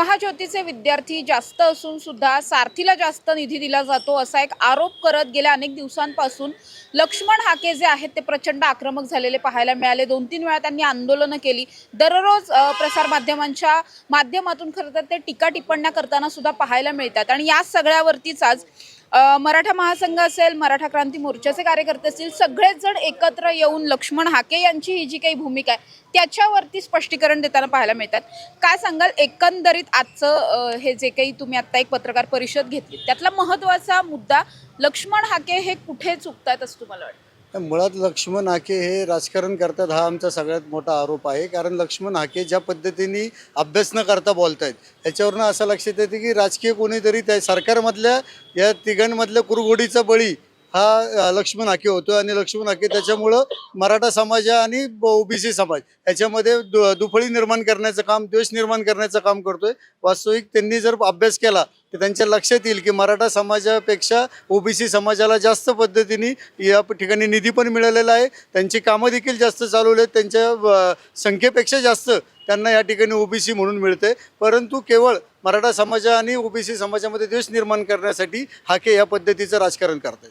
महाज्योतीचे विद्यार्थी जास्त असून सुद्धा सारथीला जास्त निधी दिला जातो असा एक आरोप करत गेल्या अनेक दिवसांपासून लक्ष्मण हाके जे आहेत ते प्रचंड आक्रमक झालेले पाहायला मिळाले. दोन तीन वेळा त्यांनी आंदोलनं केली. दररोज प्रसारमाध्यमांच्या माध्यमातून खरं तर ते टीका टिप्पण्या करताना सुद्धा पाहायला मिळतात. आणि या सगळ्यावरतीच आज मराठा महासंघ असेल मराठा क्रांती मोर्चाचे कार्यकर्ते असतील सगळेच जण एकत्र येऊन लक्ष्मण हाके यांची ही जी काही भूमिका आहे त्याच्यावरती स्पष्टीकरण देताना पाहायला मिळतात. काय सांगाल? एकंदरीत आजचं हे जे काही तुम्ही आत्ता एक पत्रकार परिषद घेतली त्यातला महत्त्वाचा मुद्दा लक्ष्मण हाके हे कुठे चुकतायत असं तुम्हाला वाटतं? मुळात लक्ष्मण हाके हे राजकारण करतात हा आमचा सगळ्यात मोठा आरोप आहे. कारण लक्ष्मण हाके ज्या पद्धतीने अभ्यास न करता बोलत आहेत याच्यावरनं असं लक्षात येते की राजकीय कोणीतरी त्या सरकारमधल्या या तिघांमधल्या कुरघोडीचा बळी हा लक्ष्मण हाके होतो आणि लक्ष्मण हाके त्याच्यामुळं मराठा समाज आणि ओबीसी समाज याच्यामध्ये दु दुफळी निर्माण करण्याचं काम द्वेष निर्माण करण्याचं काम करतोय. वास्तविक त्यांनी जर अभ्यास केला तर त्यांच्या लक्षात येईल की मराठा समाजापेक्षा ओबीसी समाजाला जास्त पद्धतीने या ठिकाणी निधी पण मिळालेला आहे. त्यांची कामं देखील जास्त चालवले आहेत. त्यांच्या संख्येपेक्षा जास्त त्यांना या ठिकाणी ओबीसी म्हणून मिळते परंतु केवळ मराठा समाज आणि ओबीसी समाजामध्ये द्वेष निर्माण करण्यासाठी हाके या पद्धतीचं राजकारण करतात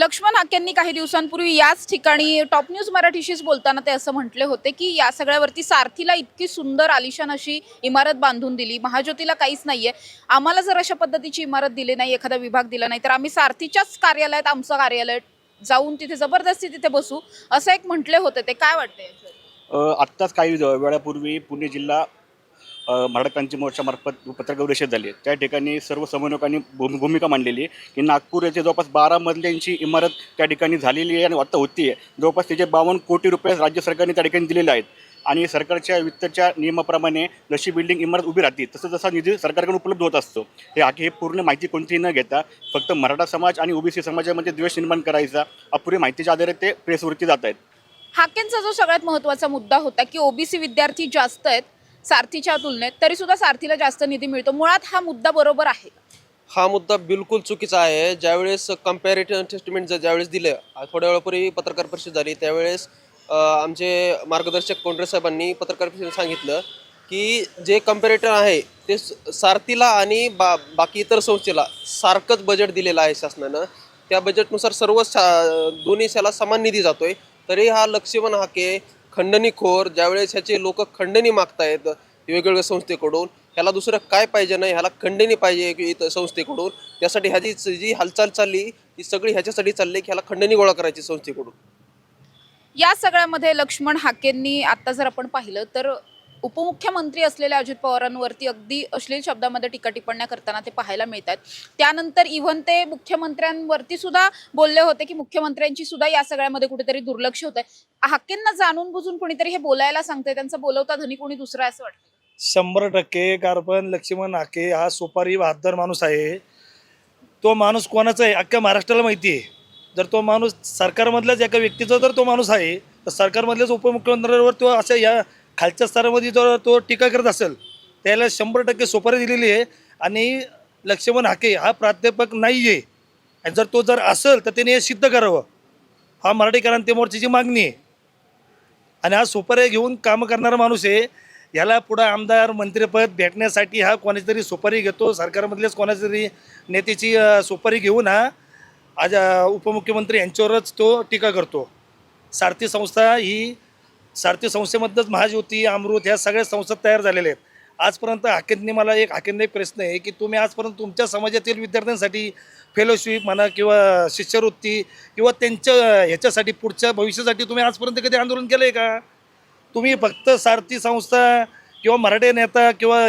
लक्ष्मण हाकेंनी काही दिवसांपूर्वी याच ठिकाणी टॉप न्यूज मराठीशीच बोलताना ते असं म्हटले होते की या सगळ्यावरती सारथीला इतकी सुंदर आलिशान अशी इमारत बांधून दिली. महाज्योतीला काहीच नाहीये. आम्हाला जर अशा पद्धतीची इमारत दिली नाही एखादा विभाग दिला नाही तर आम्ही सारथीच्याच कार्यालयात आमचं कार्यालय जाऊन तिथे जबरदस्ती तिथे बसू असं एक म्हटले होते. ते काय वाटते आत्ताच काही वेळापूर्वी पुणे जिल्हा मराठा क्रांती मोर्चामार्फत पत्रकार परिषद झाली त्या ठिकाणी सर्व समन्वयकांनी भूमि भूमिका मांडलेली आहे की नागपूर येथे जवळपास बारा मजल्यांची इमारत त्या ठिकाणी झालेली आहे आणि आता होती आहे. जवळपास त्याचे बावन्न कोटी रुपये राज्य सरकारने त्या ठिकाणी दिलेले आहेत. आणि सरकारच्या वित्तच्या नियमाप्रमाणे जशी बिल्डिंग इमारत उभी राहते तसं जसा निधी सरकारकडून उपलब्ध होत असतो. हे आखी हे पूर्ण माहिती कोणतीही न घेता फक्त मराठा समाज आणि ओबीसी समाजामध्ये द्वेष निर्माण करायचा अपुरी माहितीच्या आधारे ते प्रेसवरती जात आहेत. हाकेंचा जो सगळ्यात महत्त्वाचा मुद्दा होता की ओबीसी विद्यार्थी जास्त आहेत सारथीच्या तुलनेत तरी सुद्धा सारथीला जास्त निधी मिळतो. मुळात हा मुद्दा बरोबर आहे हा मुद्दा बिलकुल चुकीचा आहे. ज्यावेळेस कम्पॅरेटिव्ह टेस्टमेंट जर ज्यावेळेस दिलं थोड्या वेळापूर्वी पत्रकार परिषद झाली त्यावेळेस आमचे मार्गदर्शक कोंडरे साहेबांनी पत्रकार परिषदेत सांगितलं की जे कम्पॅरेटर आहे ते सारथीला आणि बा बाकी इतर संस्थेला सारखंच बजेट दिलेलं आहे शासनानं. त्या बजेटनुसार सर्व शा दोन्ही शाला समान निधी जातो आहे तरी हा लक्ष्मण हाके खंडणीखोर ज्यावेळेस ह्याचे लोक खंडणी मागतायत वेगवेगळ्या संस्थेकडून ह्याला दुसरं काय पाहिजे नाही ह्याला खंडणी पाहिजे संस्थेकडून. त्यासाठी ह्याची जी हालचाल चालली ती सगळी ह्याच्यासाठी चालली की ह्याला खंडणी गोळा करायची संस्थेकडून. या सगळ्यामध्ये लक्ष्मण हाकेंनी आता जर आपण पाहिलं तर उपमुख्यमंत्री असलेल्या अजित पवारांवरती अगदी अश्लील शब्दामध्ये टीका टिप्पण्या करताना ते पाहायला मिळतात त्यानंतर इव्हन ते मुख्यमंत्र्यांवरती सुद्धा बोलले होते की मुख्यमंत्र्यांची सुद्धा या सगळ्यामध्ये कुठेतरी दुर्लक्ष होत आहे हाकेंना जाणून बुजून कोणीतरी हे बोलायला सांगते त्यांचा बोलवता धनी कोणी दुसरा आहे असं वाटतं? शंभर टक्के कार्बन लक्ष्मण हाके हा सुपारी बहादर माणूस आहे. तो माणूस कोणाचा आहे? अख्ख्या महाराष्ट्राला माहिती आहे. जर तो माणूस सरकारमधल्याच एका व्यक्तीचा जर तो माणूस आहे तर सरकारमधल्याच उपमुख्यमंत्र्यांवर तो अशा या खालच्या स्तरामध्ये जर तो टीका करत असेल त्याला शंभर टक्के सुपारी दिलेली आहे. आणि लक्ष्मण हाके हा प्राध्यापक नाही आहे आणि जर तो जर असेल तर त्याने हे सिद्ध करावं. हा मराठी क्रांती मोर्चाची मागणी आहे. आणि हा सुपाऱ्या घेऊन कामं करणारा माणूस आहे. याला पुढं आमदार मंत्रिपद भेटण्यासाठी हा कोणाची तरी सुपारी घेतो. सरकारमधल्याच कोणाच्या तरी नेत्याची सुपारी घेऊन हा आज उपमुख्यमंत्री यांच्यावरच तो टीका करतो. सारथी संस्था ही सारथी संस्थेमधनंच महाज्योती अमृत ह्या सगळ्या संस्था तयार झालेल्या आहेत. आजपर्यंत हाकेंनी मला एक हाकेंना एक प्रश्न आहे की तुम्ही आजपर्यंत तुमच्या समाजातील विद्यार्थ्यांसाठी फेलोशिप म्हणा किंवा शिष्यवृत्ती किंवा त्यांच्या ह्याच्यासाठी पुढच्या भविष्यासाठी तुम्ही आजपर्यंत कधी आंदोलन केलं आहे का? तुम्ही फक्त सारथी संस्था किंवा मराठी नेता किंवा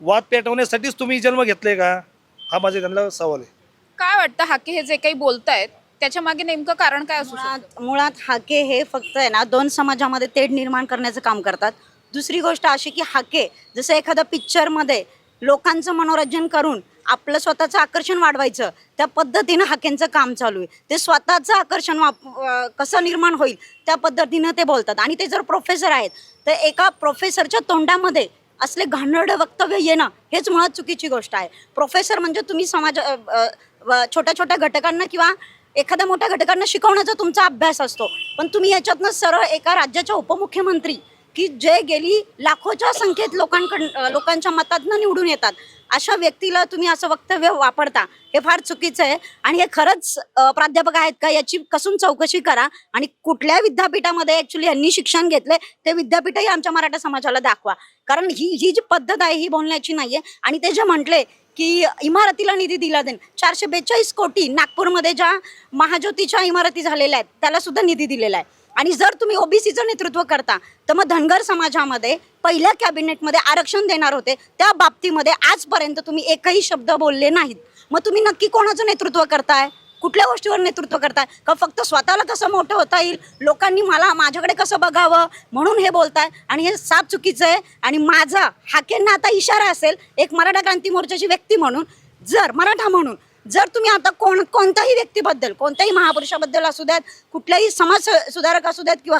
वाद पेटवण्यासाठीच तुम्ही जन्म घेतले का? हा माझा त्यांना सवाल आहे. काय वाटतं हाके हे जे काही बोलतायत त्याच्यामागे नेमकं कारण काय असू शकतं? मुळात मुळात हाके हे फक्त आहे ना दोन समाजामध्ये तेढ निर्माण करण्याचं काम करतात. दुसरी गोष्ट अशी की हाके जसं एखाद्या पिक्चरमध्ये लोकांचं मनोरंजन करून आपलं स्वतःचं आकर्षण वाढवायचं त्या पद्धतीनं हाकेंचं काम चालू आहे. ते स्वतःचं आकर्षण वाप अं, कसं निर्माण होईल त्या पद्धतीनं ते बोलतात. आणि ते जर प्रोफेसर आहेत तर एका प्रोफेसरच्या तोंडामध्ये असले घाणेरडं वक्तव्य येणं हेच मुळात चुकीची गोष्ट आहे. प्रोफेसर म्हणजे तुम्ही समाज अ, अ, व छोट्या छोट्या घटकांना किंवा एखाद्या मोठ्या घटकांना शिकवण्याचा तुमचा अभ्यास असतो पण तुम्ही याच्यातनं सरळ एका राज्याच्या उपमुख्यमंत्री की जे गेली लाखोच्या संख्येत लोकांकडं लोकांच्या मतातनं निवडून येतात अशा व्यक्तीला तुम्ही असं वक्तव्य वापरता हे फार चुकीचं आहे. आणि हे खरंच प्राध्यापक आहेत का याची कसून चौकशी करा. आणि कुठल्या विद्यापीठामध्ये ऍक्च्युली यांनी शिक्षण घेतले ते विद्यापीठही आमच्या मराठा समाजाला दाखवा. कारण ही ही जी पद्धत आहे ही बोलण्याची नाहीये. आणि ते जे म्हटले की इमारतीला निधी दिला देईन चारशे बेचाळीस कोटी नागपूरमध्ये ज्या महाज्योतीच्या इमारती झालेल्या आहेत त्याला सुद्धा निधी दिलेला आहे. आणि जर तुम्ही ओबीसीचं नेतृत्व करता तर मग धनगर समाजामध्ये पहिल्या कॅबिनेटमध्ये आरक्षण देणार होते. त्या बाबतीमध्ये आजपर्यंत तुम्ही एकही शब्द बोलले नाहीत. मग तुम्ही नक्की कोणाचं नेतृत्व करताय? कुठल्या गोष्टीवर नेतृत्व करताय? का फक्त स्वतःला कसं मोठं होता येईल? लोकांनी मला माझ्याकडे कसं बघावं? म्हणून हे बोलताय. आणि हे साप चुकीचं आहे. आणि माझा हाकेंना आता इशारा असेल एक मराठा क्रांती मोर्चाची व्यक्ती म्हणून जर मराठा म्हणून जर तुम्ही आता कोण कोणत्याही व्यक्तीबद्दल कोणत्याही महापुरुषाबद्दल असू द्यात कुठल्याही समाज सुधारक असू द्यात किंवा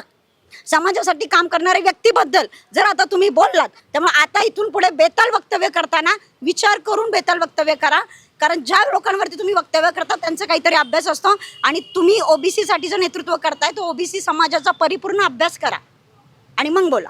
समाजासाठी काम करणाऱ्या व्यक्तीबद्दल जर आता तुम्ही बोललात त्यामुळे आता इथून पुढे बेताल वक्तव्य करताना विचार करून बेताल वक्तव्य करा. कारण ज्या लोकांवरती तुम्ही वक्तव्य करता त्यांचा काहीतरी अभ्यास असतो आणि तुम्ही ओबीसी साठी नेतृत्व करताय तो ओबीसी समाजाचा परिपूर्ण अभ्यास करा. आणि मग बोला.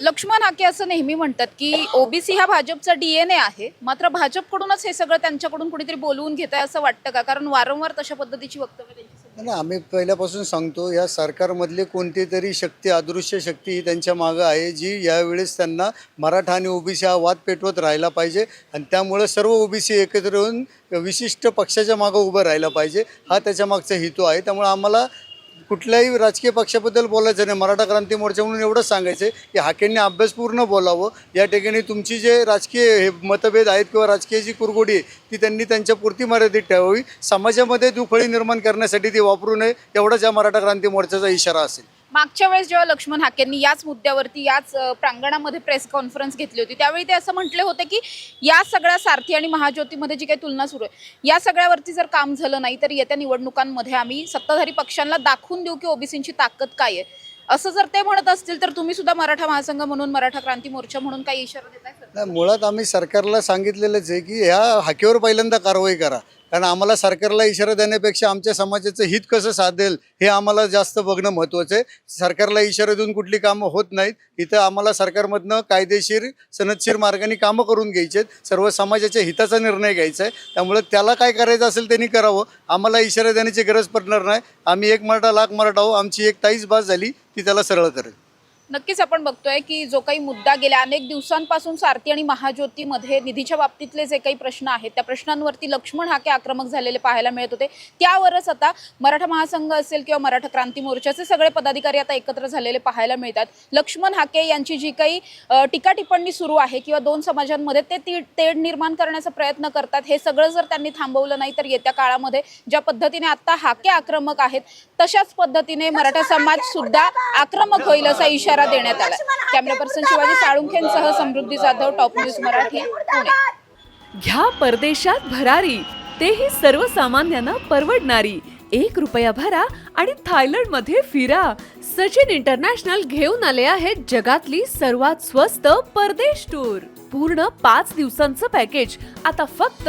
लक्ष्मण आके असं नेहमी म्हणतात की ओबीसी हा भाजपचा डीएनए आहे. मात्र भाजपकडूनच हे सगळं त्यांच्याकडून कुणीतरी बोलवून घेत आहे असं वाटतं का? कारण वारंवार तशा पद्धतीची वक्तव्य त्यांची नाही आम्ही पहिल्यापासून सांगतो या सरकारमधली कोणती तरी शक्ती अदृश्य शक्ती ही त्यांच्या मागं आहे जी यावेळेस त्यांना मराठा आणि ओबीसी हा वाद पेटवत राहिला पाहिजे आणि त्यामुळं सर्व ओबीसी एकत्र येऊन विशिष्ट पक्षाच्या मागं उभं राहिलं पाहिजे. हा त्याच्या मागचा हेतू आहे. त्यामुळे आम्हाला कुठल्याही राजकीय पक्षाबद्दल बोलायचं नाही. मराठा क्रांती मोर्चा म्हणून एवढंच सांगायचं आहे की हाकेंनी अभ्यासपूर्ण बोलावं. या ठिकाणी तुमची जे राजकीय हे मतभेद आहेत किंवा राजकीय जी कुरगोडी आहे ती त्यांनी त्यांच्या पुरती मर्यादित ठेवावी. समाजामध्ये दुफळी निर्माण करण्यासाठी ती वापरू नये. एवढाच या मराठा क्रांती मोर्चाचा इशारा असेल. मागच्या वेळेस जेव्हा लक्ष्मण हाकेंनी याच मुद्द्यावरती याच प्रांगणामध्ये प्रेस कॉन्फरन्स घेतली होती त्यावेळी ते असं म्हटले होते की या सगळ्या सारथी आणि महाज्योतीमध्ये जी काही तुलना सुरू आहे या सगळ्यावरती जर काम झालं नाही तर येत्या निवडणुकांमध्ये आम्ही सत्ताधारी पक्षांना दाखवून देऊ की ओबीसींची ताकद काय आहे? असं जर ते म्हणत असतील तर तुम्ही सुद्धा मराठा महासंघ म्हणून मराठा क्रांती मोर्चा म्हणून काही इशारा देताय मुळात आम्ही सरकारला सांगितलेलंच आहे की ह्या हाकेवर पहिल्यांदा कारवाई करा. कारण आम्हाला सरकारला इशारा देण्यापेक्षा आमच्या समाजाचं हित कसं साधेल हे आम्हाला जास्त बघणं महत्त्वाचं आहे. सरकारला इशारा देऊन कुठली कामं होत नाहीत. इथं आम्हाला सरकारमधनं कायदेशीर सनदशीर मार्गाने कामं करून घ्यायची आहेत. सर्व समाजाच्या हिताचा निर्णय घ्यायचा आहे. त्यामुळे त्याला काय करायचं असेल त्यांनी करावं. आम्हाला इशारा देण्याची गरज पडणार नाही. आम्ही एक मराठा लाख मराठा आहो आमची एक ताईच बास झाली. ती त्याला सरळ करेल. नक्कीच आपण बघतोय की जो काही मुद्दा गेल्या अनेक दिवसांपासून सारथी आणि महाज्योतीमध्ये निधीच्या बाबतीतले जे काही प्रश्न आहेत त्या प्रश्नांवरती लक्ष्मण हाके आक्रमक झालेले पाहायला मिळत होते. त्यावरच आता मराठा महासंघ असेल किंवा मराठा क्रांती मोर्चाचे सगळे पदाधिकारी आता एकत्र झालेले पाहायला मिळतात. लक्ष्मण हाके यांची जी काही अ, टीका टिप्पणी सुरू आहे किंवा दोन समाजांमध्ये ते ती तेढ निर्माण करण्याचा प्रयत्न करतात हे सगळं जर त्यांनी थांबवलं नाही तर येत्या काळामध्ये ज्या पद्धतीने आता हाके आक्रमक आहेत तशाच पद्धतीने मराठा समाज सुद्धा आक्रमक होईल असा इशारा देण्यात आला कॅमेरा पर्सन शिवाजी साळुंखेंसह समृद्धी जाधव टॉप न्यूज मराठी पुणे. घ्या परदेशात भरारी. तेही सर्वसामान्यांना परवडणारी. एक रुपया भरा आणि थायलंडमध्ये फिरा. सचिन इंटरनॅशनल घेऊन आले आहेत जगातली सर्वात स्वस्त परदेश टूर. पूर्ण पाच दिवसांचं पॅकेज. आता फक्त